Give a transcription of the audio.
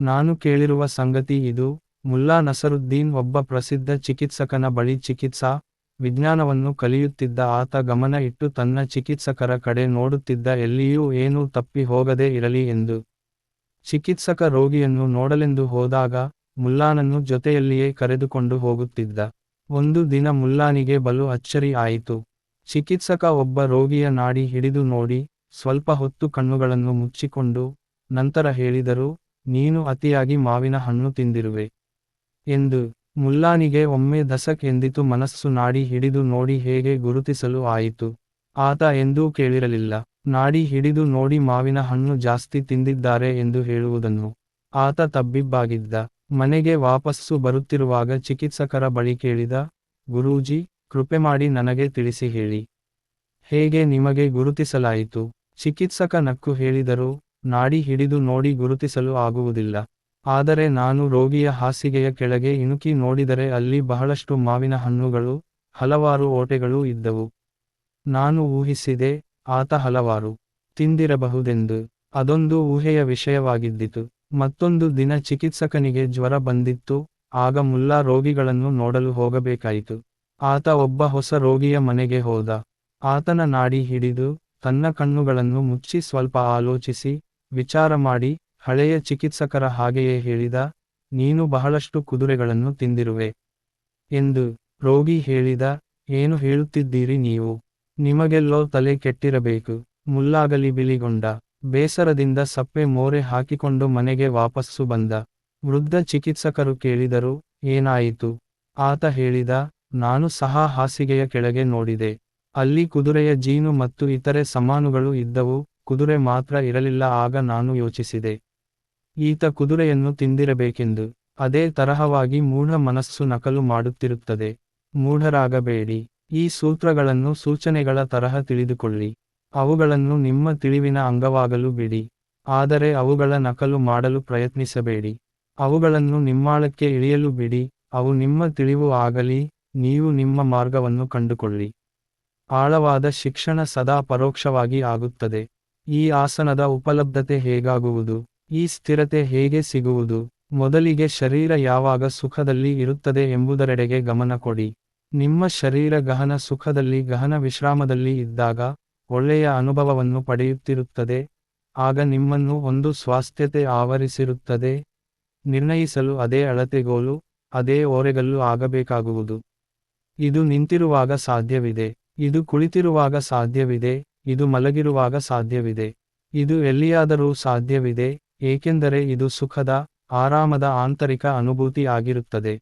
ನಾನು ಕೇಳಿರುವ ಸಂಗತಿ ಇದು. ಮುಲ್ಲಾ ನಸರುದ್ದೀನ್ ಒಬ್ಬ ಪ್ರಸಿದ್ಧ ಚಿಕಿತ್ಸಕನ ಬಳಿ ಚಿಕಿತ್ಸಾ ವಿಜ್ಞಾನವನ್ನು ಕಲಿಯುತ್ತಿದ್ದ ಆತ ಗಮನ ಇಟ್ಟು ತನ್ನ ಚಿಕಿತ್ಸಕರ ಕಡೆ ನೋಡುತ್ತಿದ್ದ ಎಲ್ಲಿಯೂ ಏನೂ ತಪ್ಪಿ ಹೋಗದೇ ಇರಲಿ ಎಂದು. ಚಿಕಿತ್ಸಕ ರೋಗಿಯನ್ನು ನೋಡಲೆಂದು ಹೋದಾಗ ಮುಲ್ಲಾನನ್ನು ಜೊತೆಯಲ್ಲಿಯೇ ಕರೆದುಕೊಂಡು ಹೋಗುತ್ತಿದ್ದ. ಒಂದು ದಿನ ಮುಲ್ಲಾನಿಗೆ ಬಲು ಅಚ್ಚರಿ ಆಯಿತು. ಚಿಕಿತ್ಸಕ ಒಬ್ಬ ರೋಗಿಯ ನಾಡಿ ಹಿಡಿದು ನೋಡಿ, ಸ್ವಲ್ಪ ಹೊತ್ತು ಕಣ್ಣುಗಳನ್ನು ಮುಚ್ಚಿಕೊಂಡು ನಂತರ ಹೇಳಿದರು ನೀನು ಅತಿಯಾಗಿ ಮಾವಿನ ಹಣ್ಣು ತಿಂದಿರುವೆ. ಎಂದು ಮುಲ್ಲಾನಿಗೆ ಒಮ್ಮೆ ದಸಕ್ ಎಂದಿತು ಮನಸ್ಸು ನಾಡಿ ಹಿಡಿದು ನೋಡಿ ಹೇಗೆ ಗುರುತಿಸಲು ಆಯಿತು. ಆತ ಎಂದೂ ಕೇಳಿರಲಿಲ್ಲ. ನಾಡಿ ಹಿಡಿದು ನೋಡಿ ಮಾವಿನ ಹಣ್ಣು ಜಾಸ್ತಿ ತಿಂದಿದ್ದಾರೆ ಎಂದು ಹೇಳುವುದನ್ನು. ಆತ ತಬ್ಬಿಬ್ಬಾಗಿದ್ದ. ಮನೆಗೆ ವಾಪಸ್ಸು ಬರುತ್ತಿರುವಾಗ ಚಿಕಿತ್ಸಕರ ಬಳಿ ಕೇಳಿದ, ಗುರೂಜಿ, ಕೃಪೆ ಮಾಡಿ ನನಗೆ ತಿಳಿಸಿ ಹೇಳಿ. ಹೇಗೆ ನಿಮಗೆ ಗುರುತಿಸಲಾಯಿತು? ಚಿಕಿತ್ಸಕ ನಕ್ಕು ಹೇಳಿದರು ನಾಡಿ ಹಿಡಿದು ನೋಡಿ ಗುರುತಿಸಲು ಆಗುವುದಿಲ್ಲ. ಆದರೆ ನಾನು ರೋಗಿಯ ಹಾಸಿಗೆಯ ಕೆಳಗೆ ಇಣುಕಿ ನೋಡಿದರೆ ಅಲ್ಲಿ ಬಹಳಷ್ಟು ಮಾವಿನ ಹಣ್ಣುಗಳು, ಹಲವಾರು ಓಟೆಗಳೂ ಇದ್ದವು. ನಾನು ಊಹಿಸಿದೆ, ಆತ ಹಲವಾರು ತಿಂದಿರಬಹುದೆಂದು. ಅದೊಂದು ಊಹೆಯ ವಿಷಯವಾಗಿದ್ದಿತು. ಮತ್ತೊಂದು ದಿನ ಚಿಕಿತ್ಸಕನಿಗೆ ಜ್ವರ ಬಂದಿತ್ತು. ಆಗ ಮುಲ್ಲಾ ರೋಗಿಗಳನ್ನು ನೋಡಲು ಹೋಗಬೇಕಾಯಿತು. ಆತ ಒಬ್ಬ ಹೊಸ ರೋಗಿಯ ಮನೆಗೆ ಹೋದ. ಆತನ ನಾಡಿ ಹಿಡಿದು ತನ್ನ ಕಣ್ಣುಗಳನ್ನು ಮುಚ್ಚಿ ಸ್ವಲ್ಪ ಆಲೋಚಿಸಿ ವಿಚಾರ ಮಾಡಿ, ಹಳೆಯ ಚಿಕಿತ್ಸಕರ ಹಾಗೆಯೇ ಹೇಳಿದ, ನೀನು ಬಹಳಷ್ಟು ಕುದುರೆಗಳನ್ನು ತಿಂದಿರುವೆ. ಎಂದು ರೋಗಿ ಹೇಳಿದ, ಏನು ಹೇಳುತ್ತಿದ್ದೀರಿ ನೀವು? ನಿಮಗೆಲ್ಲೋ ತಲೆ ಕೆಟ್ಟಿರಬೇಕು. ಮುಲ್ಲಾಗಲಿ ಬಿಳಿಗೊಂಡ. ಬೇಸರದಿಂದ ಸಪ್ಪೆ ಮೋರೆ ಹಾಕಿಕೊಂಡು ಮನೆಗೆ ವಾಪಸ್ಸು ಬಂದ. ವೃದ್ಧ ಚಿಕಿತ್ಸಕರು ಕೇಳಿದರು, ಏನಾಯಿತು? ಆತ ಹೇಳಿದ, ನಾನು ಸಹ ಹಾಸಿಗೆಯ ಕೆಳಗೆ ನೋಡಿದೆ. ಅಲ್ಲಿ ಕುದುರೆಯ ಜೀನು ಮತ್ತು ಇತರೆ ಸಮಾನುಗಳು ಇದ್ದವು. ಕುದುರೆ ಮಾತ್ರ ಇರಲಿಲ್ಲ, ಆಗ ನಾನು ಯೋಚಿಸಿದೆ. ಈತ ಕುದುರೆಯನ್ನು ತಿಂದಿರಬೇಕೆಂದು. ಅದೇ ತರಹವಾಗಿ ಮೂಢ ಮನಸ್ಸು ನಕಲು ಮಾಡುತ್ತಿರುತ್ತದೆ. ಮೂಢರಾಗಬೇಡಿ. ಈ ಸೂತ್ರಗಳನ್ನು ಸೂಚನೆಗಳ ತರಹ ತಿಳಿದುಕೊಳ್ಳಿ. ಅವುಗಳನ್ನು ನಿಮ್ಮ ತಿಳಿವಿನ ಅಂಗವಾಗಲು ಬಿಡಿ. ಆದರೆ ಅವುಗಳ ನಕಲು ಮಾಡಲು ಪ್ರಯತ್ನಿಸಬೇಡಿ. ಅವುಗಳನ್ನು ನಿಮ್ಮಾಳಕ್ಕೆ ಇಳಿಯಲು ಬಿಡಿ. ಅವು ನಿಮ್ಮ ತಿಳಿವು ಆಗಲಿ, ನೀವು ನಿಮ್ಮ ಮಾರ್ಗವನ್ನು ಕಂಡುಕೊಳ್ಳಿ. ಆಳವಾದ ಶಿಕ್ಷಣ ಸದಾ ಪರೋಕ್ಷವಾಗಿ ಆಗುತ್ತದೆ. ಈ ಆಸನದ ಉಪಲಬ್ಧತೆ ಹೇಗಾಗುವುದು? ಈ ಸ್ಥಿರತೆ ಹೇಗೆ ಸಿಗುವುದು? ಮೊದಲಿಗೆ ಶರೀರ ಯಾವಾಗ ಸುಖದಲ್ಲಿ ಇರುತ್ತದೆ ಎಂಬುದರೆಡೆಗೆ ಗಮನ ಕೊಡಿ. ನಿಮ್ಮ ಶರೀರ ಗಹನ ಸುಖದಲ್ಲಿ ಗಹನ ವಿಶ್ರಾಮದಲ್ಲಿ ಇದ್ದಾಗ ಒಳ್ಳೆಯ ಅನುಭವವನ್ನು ಪಡೆಯುತ್ತಿರುತ್ತದೆ. ಆಗ ನಿಮ್ಮನ್ನು ಒಂದು ಸ್ವಾಸ್ಥ್ಯತೆ ಆವರಿಸಿರುತ್ತದೆ. ನಿರ್ಣಯಿಸಲು ಅದೇ ಅಳತೆಗೋಲು, ಅದೇ ಓರೆಗಲ್ಲು ಆಗಬೇಕಾಗುವುದು. ಇದು ನಿಂತಿರುವಾಗ ಸಾಧ್ಯವಿದೆ. ಇದು ಕುಳಿತಿರುವಾಗ ಸಾಧ್ಯವಿದೆ. ಇದು ಮಲಗಿರುವಾಗ ಸಾಧ್ಯವಿದೆ. ಇದು ಎಲ್ಲಿಯಾದರೂ ಸಾಧ್ಯವಿದೆ ಏಕೆಂದರೆ ಇದು ಸುಖದ ಆರಾಮದ ಆಂತರಿಕ ಅನುಭೂತಿ ಆಗಿರುತ್ತದೆ.